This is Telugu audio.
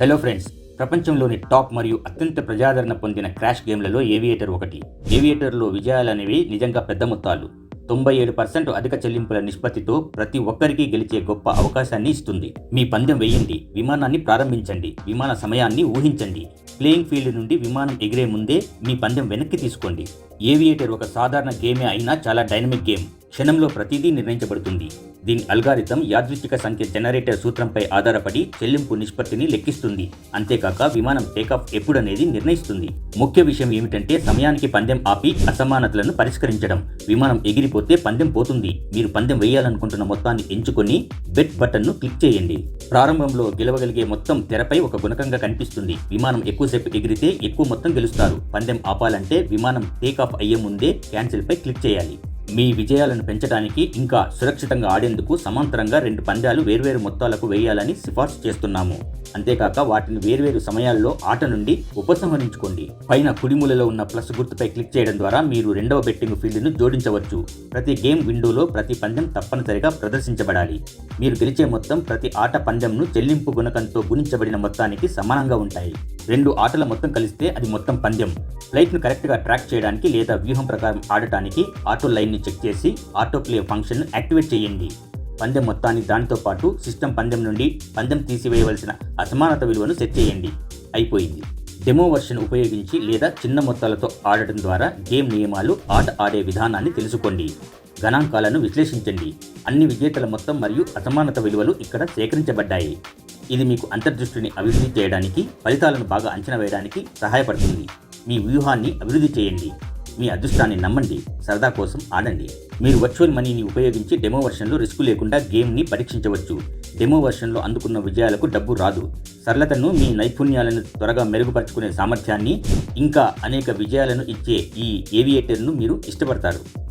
హలో ఫ్రెండ్స్ ప్రపంచంలోని టాప్ మరియు అత్యంత ప్రజాదరణ పొందిన క్రాష్ గేమ్లలో ఏవియేటర్ ఒకటి. ఏవియేటర్లో విజయాలనేవి నిజంగా పెద్ద మొత్తాలు. తొంభై ఏడు పర్సెంట్ అధిక చెల్లింపుల నిష్పత్తితో ప్రతి ఒక్కరికి గెలిచే గొప్ప అవకాశాన్ని ఇస్తుంది. మీ పందెం వేయండి విమానాన్ని ప్రారంభించండి విమాన సమయాన్ని ఊహించండి. ప్లేయింగ్ ఫీల్డ్ నుండి విమానం ఎగిరే ముందే మీ పందెం వెనక్కి తీసుకోండి. ఏవియేటర్ ఒక సాధారణ గేమే అయినా చాలా డైనమిక్ గేమ్. క్షణంలో ప్రతిదీ నిర్ణయించబడుతుంది. దీని అల్గారిథం యాదృచ్ఛిక సంఖ్య జనరేటర్ సూత్రంపై ఆధారపడి చెల్లింపు నిష్పత్తిని లెక్కిస్తుంది. అంతేకాక విమానం టేకాఫ్ ఎప్పుడనేది నిర్ణయిస్తుంది. ముఖ్య విషయం ఏమిటంటే సమయానికి పందెం ఆపి అసమానతలను పరిష్కరించడం. విమానం ఎగిరిపోతే పందెం పోతుంది. మీరు పందెం వేయాలనుకుంటున్న మొత్తాన్ని ఎంచుకొని బెట్ బటన్ను క్లిక్ చేయండి. ప్రారంభంలో గెలవగలిగే మొత్తం తెరపై ఒక గుణకంగా కనిపిస్తుంది. విమానం ఎక్కువసేపు ఎగిరితే ఎక్కువ మొత్తం గెలుస్తారు. పందెం ఆపాలంటే విమానం టేకాఫ్ అయ్యే ముందే క్యాన్సిల్ పై క్లిక్ చేయాలి. మీ విజయాలను పెంచడానికి ఇంకా సురక్షితంగా ఆడేందుకు సమాంతరంగా రెండు పందాలు వేర్వేరు మొత్తాలకు వేయాలని సిఫార్సు చేస్తున్నాము. అంతేకాక వాటిని వేర్వేరు సమయాల్లో ఆట నుండి ఉపసంహరించుకోండి. పైన కుడిమూలలో ఉన్న ప్లస్ గుర్తుపై క్లిక్ చేయడం ద్వారా మీరు రెండవ బెట్టింగ్ ఫీల్డ్ను జోడించవచ్చు. ప్రతి గేమ్ విండోలో ప్రతి పందెం తప్పనిసరిగా ప్రదర్శించబడాలి. మీరు గెలిచే మొత్తం ప్రతి ఆట పందెంను చెల్లింపు గుణకంతో గుణించబడిన మొత్తానికి సమానంగా ఉంటాయి. రెండు ఆటల మొత్తం కలిస్తే అది మొత్తం పందెం. ఫ్లైట్ను కరెక్ట్గా ట్రాక్ చేయడానికి లేదా వ్యూహం ప్రకారం ఆడటానికి ఆటో లైన్ని చెక్ చేసి ఆటో ప్లే ఫంక్షన్ను యాక్టివేట్ చేయండి. పందెం మొత్తాన్ని దానితో పాటు సిస్టమ్ పందెం నుండి పందెం తీసివేయవలసిన అసమానత విలువను సెట్ చేయండి. అయిపోయింది. డెమో వర్షన్ ఉపయోగించి లేదా చిన్న మొత్తాలతో ఆడటం ద్వారా గేమ్ నియమాలు ఆట ఆడే విధానాన్ని తెలుసుకోండి. గణాంకాలను విశ్లేషించండి. అన్ని విజేతల మొత్తం మరియు అసమానత విలువలు ఇక్కడ సేకరించబడ్డాయి. ఇది మీకు అంతర్దృష్టిని అభివృద్ధి చేయడానికి ఫలితాలను బాగా అంచనా వేయడానికి సహాయపడుతుంది. మీ వ్యూహాన్ని అభివృద్ధి చేయండి. మీ అదృష్టాన్ని నమ్మండి. సరదా కోసం ఆడండి. మీరు వర్చువల్ మనీని ఉపయోగించి డెమో వర్షన్లో రిస్క్ లేకుండా గేమ్ని పరీక్షించవచ్చు. డెమో వర్షన్లో అందుకున్న విజయాలకు డబ్బు రాదు. సరళతను మీ నైపుణ్యాలను త్వరగా మెరుగుపరుచుకునే సామర్థ్యాన్ని ఇంకా అనేక విజయాలను ఇచ్చే ఈ ఏవియేటర్ను మీరు ఇష్టపడతారు.